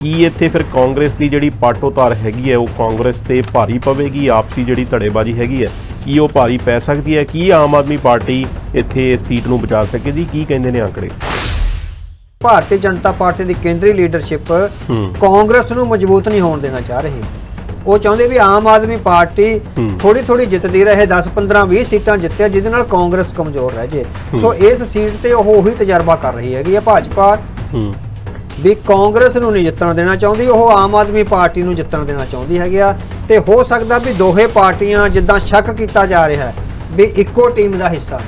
ਕੀ ਇੱਥੇ ਫਿਰ ਕਾਂਗਰਸ ਦੀ ਜਿਹੜੀ ਪਾਟੋਤਾਰ ਹੈਗੀ ਹੈ ਉਹ ਕਾਂਗਰਸ ਤੇ ਭਾਰੀ ਪਵੇਗੀ ਆਪਸੀ ਜਿਹੜੀ ਧੜੇਬਾਜ਼ੀ ਹੈਗੀ ਹੈ ਕੀ ਉਹ ਭਾਰੀ ਪੈ ਸਕਦੀ ਹੈ? ਕੀ ਆਮ ਆਦਮੀ ਪਾਰਟੀ ਇੱਥੇ ਇਸ ਸੀਟ ਨੂੰ ਬਚਾ ਸਕੇਗੀ ਕੀ ਕਹਿੰਦੇ ਨੇ ਆંકੜੇ ਭਾਰਤੀ ਜਨਤਾ ਪਾਰਟੀ ਦੀ ਕੇਂਦਰੀ ਲੀਡਰਸ਼ਿਪ ਹੂੰ। ਕਾਂਗਰਸ ਨੂੰ ਮਜ਼ਬੂਤ ਨਹੀਂ ਹੋਣ ਦੇਣਾ ਚਾਹ ਰਹੀ। ਉਹ ਚਾਹੁੰਦੇ ਵੀ ਆਮ ਆਦਮੀ ਪਾਰਟੀ ਹੂੰ। ਥੋੜੀ ਥੋੜੀ ਜਿੱਤਦੀ ਰਹੇ 10 15 20 ਸੀਟਾਂ ਜਿੱਤੇ ਜਿਹਦੇ ਨਾਲ ਕਾਂਗਰਸ ਕਮਜ਼ੋਰ ਰਹਿ ਜੇ। ਸੋ ਇਸ ਸੀਟ ਤੇ ਉਹ ਉਹੀ ਤਜਰਬਾ ਕਰ ਰਹੀ ਹੈਗੀ ਆ ਭਾਜਪਾ। ਹੂੰ। ਵੀ ਕਾਂਗਰਸ ਨੂੰ ਨਹੀਂ ਜਿੱਤਣ ਦੇਣਾ ਚਾਹੁੰਦੀ ਉਹ ਆਮ ਆਦਮੀ ਪਾਰਟੀ ਨੂੰ ਜਿੱਤਣ ਦੇਣਾ ਚਾਹੁੰਦੀ ਹੈਗੀ ਆ। ਤੇ ਹੋ ਸਕਦਾ ਵੀ ਦੋਹੇ ਪਾਰਟੀਆਂ ਜਿੱਦਾਂ ਸ਼ੱਕ ਕੀਤਾ ਜਾ ਰਿਹਾ ਹੈ ਵੀ ਇੱਕੋ ਟੀਮ ਦਾ ਹਿੱਸਾ।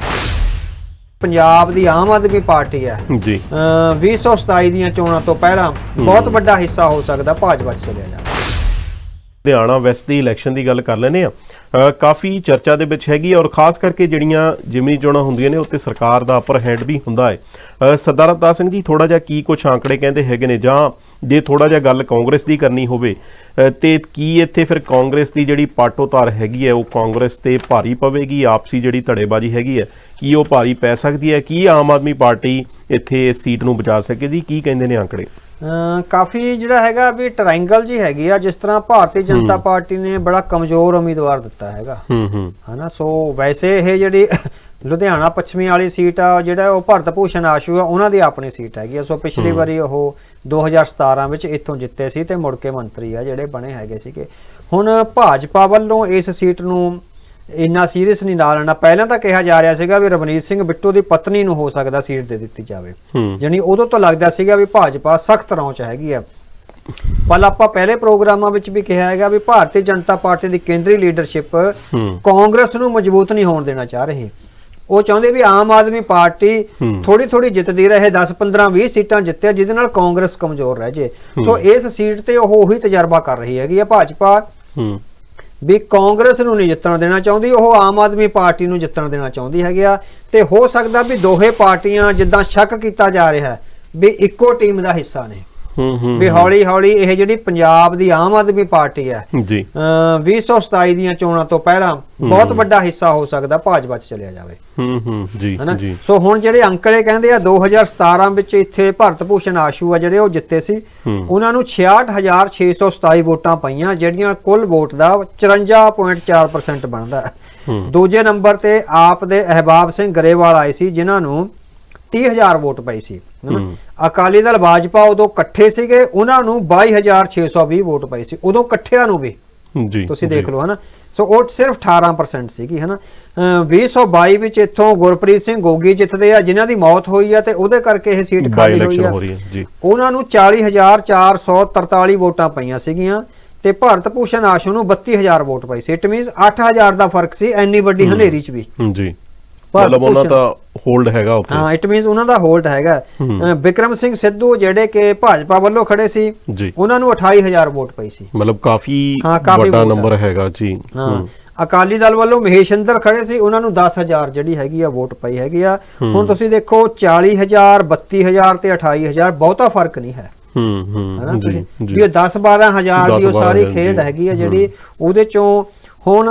ਪੰਜਾਬ ਦੀ ਆਮ ਆਦਮੀ ਪਾਰਟੀ ਹੈ। ਜੀ। ਅਹ 2027 ਦੀਆਂ ਚੋਣਾਂ ਤੋਂ ਪਹਿਲਾਂ ਬਹੁਤ ਵੱਡਾ ਹਿੱਸਾ ਹੋ ਸਕਦਾ ਭਾਜਪਾ 'ਚ ਚਲਿਆ ਜਾਵੇ। ਲੁਧਿਆਣਾ ਵੈਸਟ ਦੀ ਇਲੈਕਸ਼ਨ ਦੀ ਗੱਲ ਕਰ ਲੈਨੇ ਆ ਕਾਫੀ ਚਰਚਾ ਦੇ ਵਿੱਚ ਹੈਗੀ ਔਰ ਖਾਸ ਕਰਕੇ ਜਿਹੜੀਆਂ ਜਿਮਨੀ ਚੋਣਾਂ ਹੁੰਦੀਆਂ ਨੇ ਉੱਤੇ ਸਰਕਾਰ ਦਾ ਅਪਰ ਹੈਂਡ ਵੀ ਹੁੰਦਾ ਹੈ। ਸਰਦਾਰ ਅਵਤਾਰ ਸਿੰਘ ਜੀ ਥੋੜਾ ਜਿਹਾ ਕੀ ਕੁਝ ਆંકੜੇ ਕਹਿੰਦੇ ਹੈਗੇ ਨੇ? ਜਾਂ ਜੇ ਥੋੜਾ ਜਿਹਾ ਗੱਲ ਕਾਂਗਰਸ ਦੀ ਕਰਨੀ ਹੋਵੇ ਅ, ਤੇ ਕੀ ਇੱਥੇ ਫਿਰ ਕਾਂਗਰਸ ਦੀ ਜਿਹੜੀ ਪਾਟੋਤਾਰ ਹੈਗੀ ਹੈ ਉਹ ਕਾਂਗਰਸ ਤੇ ਭਾਰੀ ਪਵੇਗੀ? ਆਪਸੀ ਜਿਹੜੀ ਧੜੇਬਾਜ਼ੀ ਹੈਗੀ ਹੈ ਕੀ ਉਹ ਭਾਰੀ ਪੈ ਸਕਦੀ ਹੈ? ਕੀ ਆਮ ਆਦਮੀ ਪਾਰਟੀ ਇੱਥੇ ਇਸ ਸੀਟ ਨੂੰ ਬਚਾ ਸਕੇਗੀ ਕੀ ਕਹਿੰਦੇ ਨੇ ਆંકੜੇ ਕਾਫੀ ਜਿਹੜਾ ਹੈਗਾ ਵੀ ਟ੍ਰਾਇੰਗਲ ਜੀ ਹੈਗੀ ਆ ਜਿਸ ਤਰ੍ਹਾਂ ਭਾਰਤੀ ਜਨਤਾ ਪਾਰਟੀ ਨੇ ਬੜਾ ਕਮਜ਼ੋਰ ਉਮੀਦਵਾਰ ਦਿੱਤਾ ਹੈਗਾ। ਹੂੰ ਹੂੰ। ਹਨਾ ਸੋ ਵੈਸੇ ਇਹ ਜਿਹੜੀ ਲੁਧਿਆਣਾ ਪੱਛਮੀ ਵਾਲੀ ਸੀਟ ਆ ਜਿਹੜਾ ਉਹ ਭਰਤ ਭੂਸ਼ਣ ਆਸ਼ੂ ਆ ਉਹਨਾਂ ਦੀ ਆਪਣੀ ਸੀਟ ਹੈਗੀ ਆ। ਸੋ ਪਿਛਲੀ ਵਾਰੀ ਉਹ 2017 ਵਿੱਚ ਇੱਥੋਂ ਜਿੱਤੇ ਸੀ ਤੇ ਮੁੜ ਕੇ ਮੰਤਰੀ ਆ ਜਿਹੜੇ ਬਣੇ ਹੈਗੇ ਸੀਗੇ। ਹੁਣ ਭਾਜਪਾ ਵੱਲੋਂ ਇਸ ਸੀਟ ਨੂੰ ਇੰਨਾ ਸੀਰੀਅਸ ਨਹੀਂ ਨਾ ਲੈਣਾ ਪਹਿਲਾਂ ਤਾਂ ਕਿਹਾ ਜਾ ਰਿਹਾ ਸੀਗਾ ਵੀ ਰਵਨੀਤ ਸਿੰਘ ਬਿੱਟੂ ਦੀ ਪਤਨੀ ਨੂੰ ਹੋ ਸਕਦਾ ਸੀਟ ਦੇ ਦਿੱਤੀ ਜਾਵੇ। ਜਾਣੀ ਉਦੋਂ ਤੋਂ ਲੱਗਦਾ ਸੀਗਾ ਵੀ ਭਾਜਪਾ ਸਖਤ ਰੌਂ ਚ ਹੈਗੀ ਆ। ਪਰ ਆਪਾਂ ਪਹਿਲੇ ਪ੍ਰੋਗਰਾਮਾਂ ਵਿੱਚ ਵੀ ਕਿਹਾ ਹੈਗਾ ਵੀ ਭਾਰਤੀ ਜਨਤਾ ਪਾਰਟੀ ਦੀ ਕੇਂਦਰੀ ਲੀਡਰਸ਼ਿਪ ਕਾਂਗਰਸ ਨੂੰ ਮਜ਼ਬੂਤ ਨਹੀਂ ਹੋਣ ਦੇਣਾ ਚਾਹ ਰਹੀ। ਉਹ ਚਾਹੁੰਦੇ ਵੀ ਆਮ ਆਦਮੀ ਪਾਰਟੀ। ਥੋੜੀ ਥੋੜੀ ਜਿੱਤਦੀ ਰਹੇ 10 15 20 ਸੀਟਾਂ ਜਿੱਤੇ ਜਿਹਦੇ ਨਾਲ ਕਾਂਗਰਸ ਕਮਜ਼ੋਰ ਰਹਿ ਜੇ। ਸੋ ਇਸ ਸੀਟ ਤੇ ਉਹ ਉਹੀ ਤਜਰਬਾ ਕਰ ਰਹੀ ਹੈਗੀ ਆ ਭਾਜਪਾ। ਵੀ ਕਾਂਗਰਸ ਨੂੰ ਨਹੀਂ ਜਿੱਤਣ ਦੇਣਾ ਚਾਹੁੰਦੀ, ਉਹ ਆਮ ਆਦਮੀ ਪਾਰਟੀ ਨੂੰ ਜਿੱਤਣ ਦੇਣਾ ਚਾਹੁੰਦੀ ਹੈਗੀ ਆ। ਤੇ ਹੋ ਸਕਦਾ ਵੀ ਦੋਹੇ ਪਾਰਟੀਆਂ ਜਿੱਦਾਂ ਸ਼ੱਕ ਕੀਤਾ ਜਾ ਰਿਹਾ ਵੀ ਇੱਕੋ ਟੀਮ ਦਾ ਹਿੱਸਾ ਨੇ। ਹੂੰ ਹੂੰ ਵੀ ਹੌਲੀ ਹੌਲੀ ਇਹ ਜਿਹੜੀ ਪੰਜਾਬ ਦੀ ਆਮ ਆਦਮੀ ਪਾਰਟੀ ਹੈ ਜੀ। ਅਹ 2027 ਦੀਆਂ ਚੋਣਾਂ ਤੋਂ ਪਹਿਲਾਂ ਬਹੁਤ ਵੱਡਾ ਹਿੱਸਾ ਹੋ ਸਕਦਾ ਭਾਜਪਾ 'ਚ ਚਲਿਆ ਜਾਵੇ। ਹੂੰ ਹੂੰ ਜੀ। ਸੋ ਹੁਣ ਜਿਹੜੇ ਅੰਕੜੇ ਕਹਿੰਦੇ ਆ 2017 ਵਿੱਚ ਇੱਥੇ ਭਰਤ ਭੂਸ਼ਣ ਆਸ਼ੂ ਆ ਜਿਹੜੇ ਉਹ ਜਿੱਤੇ ਸੀ। ਉਹਨਾਂ ਨੂੰ 66627 ਵੋਟਾਂ ਪਈਆਂ ਜਿਹੜੀਆਂ ਕੁੱਲ ਵੋਟ ਦਾ 54.4% ਬਣਦਾ। ਦੂਜੇ ਨੰਬਰ ਤੇ ਆਪ ਦੇ ਅਹਿਬਾਬ ਸਿੰਘ ਗਰੇਵਾਲ ਆਏ ਸੀ ਜਿਨ੍ਹਾਂ ਨੂੰ 30000 ਵੋਟ ਪਈ ਸੀ। ਅਕਾਲੀ ਦਲ ਭਾਜਪਾ ਉਦੋਂ ਇਕੱਠੇ ਸੀਗੇ ਉਹਨਾਂ ਨੂੰ 22620 ਵੋਟ ਪਈ ਸੀ ਉਦੋਂ ਇਕੱਠਿਆਂ ਨੂੰ ਵੀ। ਜੀ ਤੁਸੀਂ। ਦੇਖ ਲਓ ਹਨਾ? ਸੋ ਉਹ ਸਿਰਫ 18% ਸੀਗੀ ਹਨਾ? ਅਹ 2022 ਵਿੱਚ ਇੱਥੋਂ ਗੁਰਪ੍ਰੀਤ ਸਿੰਘ ਗੋਗੀ ਜਿੱਤਦੇ ਆ ਜਿਨ੍ਹਾਂ ਦੀ ਮੌਤ ਹੋਈ ਆ ਤੇ ਉਹਦੇ ਕਰਕੇ ਇਹ ਸੀਟ ਖਾਲੀ ਹੋਈ ਆ। ਜੀ। ਉਹਨਾਂ ਨੂੰ 40443 ਵੋਟਾਂ ਪਈਆਂ ਸੀਗੀਆਂ ਤੇ ਭਾਰਤ ਭੂਸ਼ਣ ਆਸ਼ੂ ਨੂੰ 32000 ਵੋਟ ਪਈ ਸੀ। ਇਟ ਮੀਨਸ 8000 ਦਾ ਫ਼ਰਕ ਸੀ ਐਨੀ ਵੱਡੀ ਹਨੇਰੀ 'ਚ ਵੀ। ਜੀ। ਮਤਲਬ ਉਹਨਾਂ ਦਾ ਹੋਲਡ ਹੈਗਾ ਉੱਥੇ। ਹਾਂ ਇਟ ਮੀਨਸ ਉਹਨਾਂ ਦਾ ਹੋਲਡ ਹੈਗਾ। ਵਿਕਰਮ ਸਿੰਘ ਸਿੱਧੂ ਜਿਹੜੇ ਕਿ ਭਾਜਪਾ ਵੱਲੋਂ ਖੜੇ ਸੀ ਉਹਨਾਂ ਨੂੰ 28000 ਵੋਟ ਪਈ ਸੀ। ਮਤਲਬ ਕਾਫੀ ਵੱਡਾ। ਨੰਬਰ ਹੈਗਾ ਜੀ। ਹਾਂ। ਅਕਾਲੀ ਦਲ ਵੱਲੋਂ ਮਹੇਸ਼ੰਦਰ ਖੜੇ ਸੀ ਉਹਨਾਂ ਨੂੰ 10000 ਜਿਹੜੀ ਹੈਗੀ ਆ ਵੋਟ ਪਈ ਹੈਗੀ ਆ। ਹੁਣ ਤੁਸੀਂ ਦੇਖੋ 40000 32000 ਤੇ 28000 ਬਹੁਤਾ ਫ਼ਰਕ ਨਹੀਂ ਹੈ। ਹੂੰ ਹੂੰ ਜੀ ਵੀ ਇਹ 10 12000 ਦੀ ਉਹ 10, ਸਾਰੀ 12,000 ਖੇਡ। ਹੈਗੀ ਆ ਜਿਹੜੀ ਉਹਦੇ ਚੋਂ ਹੁਣ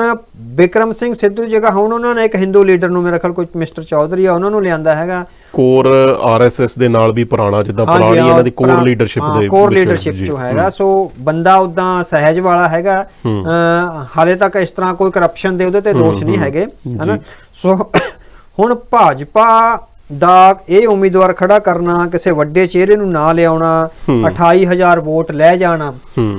ਵਿਕਰਮ ਸਿੰਘ ਸਿੱਧੂ ਦੀ ਜਗ੍ਹਾ ਹੁਣ ਉਹਨਾਂ ਨੇ ਇੱਕ ਹਿੰਦੂ ਲੀਡਰ ਨੂੰ ਮੇਰੇ ਖਿਆਲ ਕੋਈ ਮਿਸਟਰ ਚੌਧਰੀ ਆ ਉਹਨਾਂ ਨੂੰ ਲਿਆਂਦਾ ਹੈਗਾ। ਕੋਰ ਆਰਐਸਐਸ ਦੇ ਨਾਲ ਵੀ ਪੁਰਾਣਾ ਜਿੱਦਾਂ ਪੁਰਾਣੀ ਇਹਨਾਂ ਦੀ ਕੋਰ ਲੀਡਰਸ਼ਿਪ ਦੇ ਕੋਰ ਲੀਡਰਸ਼ਿਪ ਜੀ, ਚੋਂ ਹੈਗਾ। ਸੋ ਬੰਦਾ ਉਦਾਂ ਸਹਿਜ ਵਾਲਾ ਹੈਗਾ। ਹਾਲੇ ਤੱਕ ਇਸ ਤਰ੍ਹਾਂ ਕੋਈ ਕਰਪਸ਼ਨ ਦੇ ਉਹਦੇ ਤੇ ਦੋਸ਼ ਨਹੀਂ ਹੈਗੇ ਜੀ। ਹਨਾ ਸੋ ਹੁਣ ਭਾਜਪਾ ਦਾ ਇਹ ਉਮੀਦਵਾਰ ਖੜਾ ਕਰਨਾ ਕਿਸੇ ਵੱਡੇ ਚਿਹਰੇ ਨੂੰ ਨਾ ਲਿਆਉਣਾ ਹੂੰ। 28000 ਵੋਟ ਲੈ ਜਾਣਾ।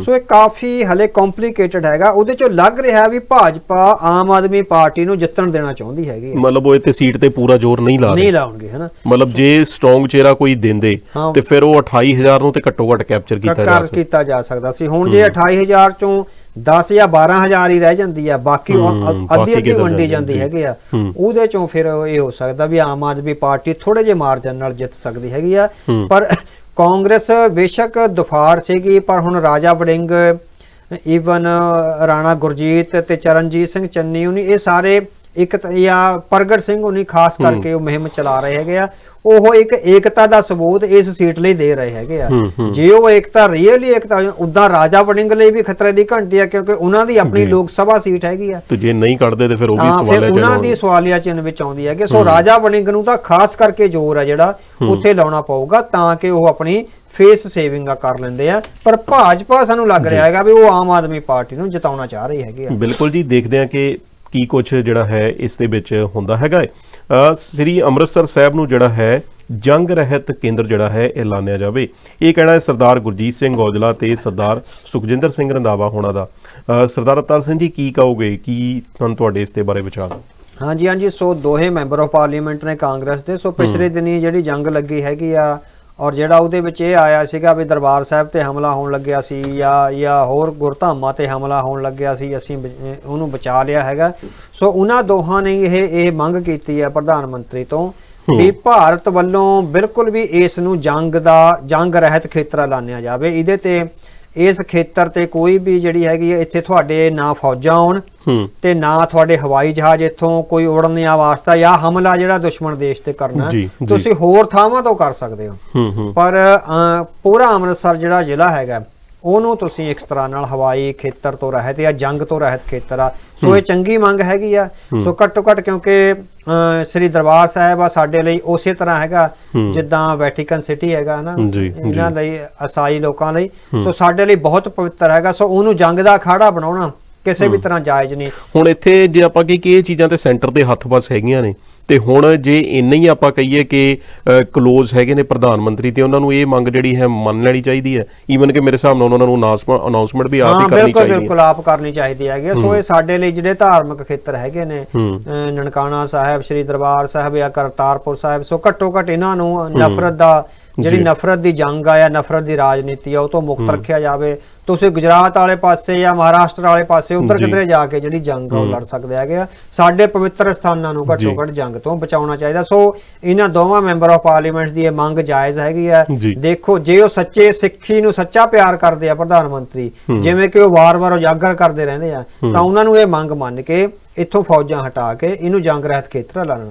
ਸੋ ਇਹ ਕਾਫੀ ਹਲੇ ਕੰਪਲਿਕੇਟਡ ਹੈਗਾ ਉਹਦੇ ਚੋਂ ਲੱਗ ਰਿਹਾ ਵੀ ਭਾਜਪਾ ਆਮ ਆਦਮੀ ਪਾਰਟੀ ਨੂੰ ਜਿੱਤਣ ਦੇਣਾ ਚਾਹੁੰਦੀ ਹੈਗੀ। ਮਤਲਬ ਉਹ ਇੱਥੇ ਸੀਟ ਤੇ ਪੂਰਾ ਜ਼ੋਰ ਨਹੀਂ ਲਾ ਰਹੇ ਨਹੀਂ ਲਾਉਣਗੇ ਹਨਾ ਮਤਲਬ ਜੇ ਸਟਰੋਂਗ ਚਿਹਰਾ ਕੋਈ ਦਿੰਦੇ। ਤੇ ਫਿਰ ਉਹ 28000 ਨੂੰ ਤੇ ਘੱਟੋ ਘੱਟ ਕੈਪਚਰ ਕੀਤਾ ਜਾ ਸਕਦਾ ਕੀਤਾ ਜਾ ਸਕਦਾ ਸੀ ਹੁਣ ਜੇ 28000 ਚੋਂ 10 ਜਾਂ 12000 ਹੀ ਰਹਿ ਜਾਂਦੀ ਆ ਬਾਕੀ ਅੱਧੀ ਅੱਧੀ ਵੰਡੀ ਜਾਂਦੀ ਜੀ। ਹੈਗੇ ਆ। ਉਹਦੇ ਚੋਂ ਫਿਰ ਇਹ ਹੋ ਸਕਦਾ ਵੀ ਆਮ ਆਦਮੀ ਪਾਰਟੀ ਥੋੜੇ ਜਿਹੇ ਮਾਰਜਨ ਨਾਲ ਜਿੱਤ ਸਕਦੀ ਹੈਗੀ ਆ। ਪਰ ਕਾਂਗਰਸ ਬੇਸ਼ੱਕ ਦੁਫਾੜ ਸੀਗੀ ਪਰ ਹੁਣ ਰਾਜਾ ਵੜਿੰਗ ਈਵਨ ਰਾਣਾ ਗੁਰਜੀਤ ਤੇ ਚਰਨਜੀਤ ਸਿੰਘ ਚੰਨੀ ਉਹਨੀ ਇਹ ਸਾਰੇ ਇੱਕ ਜਾਂ ਪ੍ਰਗਟ ਸਿੰਘ ਉਹਨੀ ਖਾਸ ਕਰਕੇ ਉਹ ਮੁਹਿੰਮ ਚਲਾ ਰਹੇ ਹੈਗੇ ਆ। ਉਹ ਇੱਕ ਏਕਤਾ ਦਾ ਸਬੂਤ ਇਸ ਸੀਟ ਲਈ ਦੇ ਰਹੇ ਹੈਗੇ ਆ। ਜੇ ਉਹ ਏਕਤਾ ਰੀਅਲੀ ਏਕਤਾ ਉਦਾਂ ਰਾਜਾ ਵੜਿੰਗ ਲਈ ਵੀ ਖਤਰੇ ਦੀ ਘੰਟੀ ਆ ਕਿਉਂਕਿ ਉਹਨਾਂ ਦੀ ਆਪਣੀ। ਲੋਕ ਸਭਾ ਸੀਟ ਹੈਗੀ ਆ। ਤੇ ਜੇ ਨਹੀਂ ਕੱਢਦੇ ਤੇ ਫਿਰ ਉਹ ਵੀ ਸਵਾਲ ਹੈ ਉਹਨਾਂ ਦੀ ਸਵਾਲੀਆ ਚਿੰਨ ਵਿੱਚ ਆਉਂਦੀ ਹੈ ਕਿ ਸੋ ਰਾਜਾ ਵੜਿੰਗ ਨੂੰ ਤਾਂ ਖਾਸ ਕਰਕੇ ਜ਼ੋਰ ਹੈ ਜਿਹੜਾ ਉੱਥੇ ਲਾਉਣਾ ਪਊਗਾ ਤਾਂ ਕਿ ਉਹ ਆਪਣੀ ਫੇਸ ਸੇਵਿੰਗ ਆ ਕਰ ਲੈਂਦੇ ਆ। ਪਰ ਭਾਜਪਾ ਸਾਨੂੰ ਲੱਗ ਰਿਹਾ ਹੈਗਾ ਵੀ ਉਹ ਆਮ ਆਦਮੀ ਪਾਰਟੀ ਨੂੰ ਜਿਤਾਉਣਾ ਚਾਹ ਰਹੀ ਹੈਗੀ ਆ। ਬਿਲਕੁਲ ਜੀ ਦੇਖਦੇ ਹਾਂ ਕਿ ਕੀ ਕੁਝ ਜਿਹੜਾ ਹੈ ਇਸ ਦੇ ਵਿੱਚ ਹੁੰਦਾ ਹੈਗਾ ਹੈ। ਸ੍ਰੀ ਅੰਮ੍ਰਿਤਸਰ ਸਾਹਿਬ ਨੂੰ ਜਿਹੜਾ ਹੈ ਜੰਗ ਰਹਿਤ ਕੇਂਦਰ ਜਿਹੜਾ ਹੈ ਐਲਾਨਿਆ ਜਾਵੇ। ਇਹ ਕਹਿਣਾ ਹੈ ਸਰਦਾਰ ਗੁਰਜੀਤ ਸਿੰਘ ਔਜਲਾ ਤੇ ਸਰਦਾਰ ਸੁਖਜਿੰਦਰ ਸਿੰਘ ਰੰਧਾਵਾ ਹੋਣਾ ਦਾ। ਸਰਦਾਰ ਅਵਤਾਰ ਸਿੰਘ ਜੀ ਕੀ ਕਹੋਗੇ? ਕੀ ਤੁਹਾਨੂੰ ਤੁਹਾਡੇ ਇਸ ਦੇ ਬਾਰੇ ਵਿਚਾਰ? ਹਾਂਜੀ ਹਾਂਜੀ। ਸੋ ਦੋਹੇ ਮੈਂਬਰ ਆਫ ਪਾਰਲੀਮੈਂਟ ਨੇ ਕਾਂਗਰਸ ਦੇ। ਸੋ ਪਿਛਲੇ ਦਿਨੀ ਜਿਹੜੀ ਜੰਗ ਲੱਗੀ ਹੈਗੀ ਆ ਔਰ ਜਿਹੜਾ ਉਹਦੇ ਵਿੱਚ ਇਹ ਆਇਆ ਸੀਗਾ ਵੀ ਦਰਬਾਰ ਸਾਹਿਬ ਤੇ ਹਮਲਾ ਹੋਣ ਲੱਗਿਆ ਸੀ ਜਾਂ ਜਾਂ ਹੋਰ ਗੁਰਧਾਮਾਂ ਤੇ ਹਮਲਾ ਹੋਣ ਲੱਗਿਆ ਸੀ ਅਸੀਂ ਉਹਨੂੰ ਬਚਾ ਲਿਆ ਹੈਗਾ। ਸੋ ਉਹਨਾਂ ਦੋਹਾਂ ਨੇ ਇਹ ਇਹ ਮੰਗ ਕੀਤੀ ਹੈ ਪ੍ਰਧਾਨ ਮੰਤਰੀ ਤੋਂ ਵੀ ਭਾਰਤ ਵੱਲੋਂ ਬਿਲਕੁਲ ਵੀ ਇਸ ਨੂੰ ਜੰਗ ਦਾ ਜੰਗ ਰਹਿਤ ਖੇਤਰ ਐਲਾਨਿਆ ਜਾਵੇ। ਇਹਦੇ ਤੇ ਇਸ ਖੇਤਰ ਤੇ ਕੋਈ ਵੀ ਜਿਹੜੀ ਹੈਗੀ ਹੈ ਇੱਥੇ ਤੁਹਾਡੇ ਨਾ ਫੌਜਾਂ ਆਉਣ ਤੇ ਨਾ ਤੁਹਾਡੇ ਹਵਾਈ ਜਹਾਜ਼ ਇੱਥੋਂ ਕੋਈ ਉੜਨ ਦੀ ਵਾਸਤਾ ਜਾਂ ਹਮਲਾ ਜਿਹੜਾ ਦੁਸ਼ਮਣ ਦੇਸ਼ ਤੇ ਕਰਨਾ। ਤੁਸੀਂ ਹੋਰ ਥਾਵਾਂ ਤੋਂ ਕਰ ਸਕਦੇ ਹੋ। ਪਰ ਪੂਰਾ ਅੰਮ੍ਰਿਤਸਰ ਜਿਹੜਾ ਜ਼ਿਲ੍ਹਾ ਹੈਗਾ ਉਹਨੂੰ ਤੁਸੀਂ ਇੱਕ ਤਰ੍ਹਾਂ ਨਾਲ ਹਵਾਈ ਖੇਤਰ ਤੋਂ ਰਹਿਤ ਜਾਂ ਜੰਗ ਤੋਂ ਰਹਿਤ ਖੇਤਰ ਆ। ਸੋ ਇਹ ਚੰਗੀ ਮੰਗ ਹੈਗੀ ਆ। ਸੋ ਘੱਟੋ ਘੱਟ ਕਿਉਂਕਿ ਸ੍ਰੀ ਦਰਬਾਰ ਸਾਹਿਬ ਆ ਸਾਡੇ ਲਈ ਉਸੇ ਤਰ੍ਹਾਂ ਹੈਗਾ। ਜਿੱਦਾਂ ਵੈਟੀਕਨ ਸਿਟੀ ਹੈਗਾ ਨਾ। ਇਹਨਾਂ ਲਈ ਅਸਾਈ ਲੋਕਾਂ ਲਈ। ਸੋ ਸਾਡੇ ਲਈ ਬਹੁਤ ਪਵਿੱਤਰ ਹੈਗਾ। ਸੋ ਉਹਨੂੰ ਜੰਗ ਦਾ ਅਖਾੜਾ ਬਣਾਉਣਾ ਕਿਸੇ ਵੀ ਤਰ੍ਹਾਂ ਜਾਇਜ਼ ਨਹੀਂ। ਹੁਣ ਇੱਥੇ ਜੇ ਆਪਾਂ ਕੀ ਕਿ ਇਹ ਚੀਜ਼ਾਂ ਤੇ ਸੈਂਟਰ ਦੇ ਹੱਥ ਬਸ ਹੈਗੀਆਂ ਨੇ। ਤੇ ਹੁਣ ਜੇ ਇੰਨਾ ਹੀ ਆਪਾਂ ਕਹੀਏ ਕਿ ਕਲੋਜ਼ ਹੈਗੇ ਨੇ ਪ੍ਰਧਾਨ ਮੰਤਰੀ ਤੇ ਉਹਨਾਂ ਨੂੰ ਇਹ ਮੰਗ ਜਿਹੜੀ ਹੈ ਮੰਨ ਲੈਣੀ ਚਾਹੀਦੀ ਹੈ। ਈਵਨ ਕਿ ਮੇਰੇ ਹਿਸਾਬ ਨਾਲ ਉਹਨਾਂ ਨੂੰ ਅਨਾਉਂਸਮੈਂਟ ਵੀ ਆਪ ਹਾਂ ਕਰਨੀ ਚਾਹੀਦੀ ਹੈ। ਬਿਲਕੁਲ ਆਪ ਕਰਨੀ ਚਾਹੀਦੀ ਹੈਗੀ। ਸੋ ਇਹ ਸਾਡੇ ਲਈ ਜਿਹੜੇ ਧਾਰਮਿਕ ਖੇਤਰ ਹੈਗੇ ਨੇ ਨਨਕਾਣਾ ਸਾਹਿਬ ਸ੍ਰੀ ਦਰਬਾਰ ਸਾਹਿਬ ਜਾਂ ਕਰਤਾਰਪੁਰ ਸਾਹਿਬ ਸੋ ਘੱਟੋ ਘੱਟ ਇਹਨਾਂ ਨੂੰ ਨਫ਼ਰਤ ਦਾ ਜਿਹੜੀ। ਨਫ਼ਰਤ ਦੀ ਜੰਗ ਆ ਜਾਂ ਨਫ਼ਰਤ ਦੀ ਰਾਜਨੀਤੀ ਆ ਉਹ ਤੋਂ ਮੁਕਤ ਰੱਖਿਆ ਜਾਵੇ। ਤੁਸੀਂ ਗੁਜਰਾਤ ਵਾਲੇ ਪਾਸੇ ਜਾਂ ਮਹਾਰਾਸ਼ਟਰ ਵਾਲੇ ਪਾਸੇ ਉੱਧਰ ਜੀ। ਕਿਧਰੇ ਜਾ ਕੇ ਜਿਹੜੀ ਜੰਗ ਆ ਉਹ ਲੜ ਸਕਦੇ ਹੈਗੇ ਆ। ਸਾਡੇ ਪਵਿੱਤਰ ਸਥਾਨਾਂ ਨੂੰ ਘੱਟੋ ਜੀ। ਘੱਟ ਜੰਗ ਤੋਂ ਬਚਾਉਣਾ ਚਾਹੀਦਾ। ਸੋ ਇਹਨਾਂ ਦੋਵਾਂ ਮੈਂਬਰ ਆਫ ਪਾਰਲੀਮੈਂਟ ਦੀ ਇਹ ਮੰਗ ਜਾਇਜ਼ ਹੈਗੀ ਆ। ਜੀ। ਦੇਖੋ ਜੇ ਉਹ ਸੱਚੇ ਸਿੱਖੀ ਨੂੰ ਸੱਚਾ ਪਿਆਰ ਕਰਦੇ ਆ ਪ੍ਰਧਾਨ ਮੰਤਰੀ ਜਿਵੇਂ ਕਿ ਉਹ ਵਾਰ-ਵਾਰ ਉਜਾਗਰ ਕਰਦੇ ਰਹਿੰਦੇ ਆ ਤਾਂ ਉਹਨਾਂ ਨੂੰ ਇਹ ਮੰਗ ਮੰਨ ਕੇ ਇੱਥੋਂ ਫੌਜਾਂ ਹਟਾ ਕੇ ਇਹਨੂੰ ਜੰਗ ਰਹਿਤ ਖੇਤਰ ਐਲਾਨਣਾ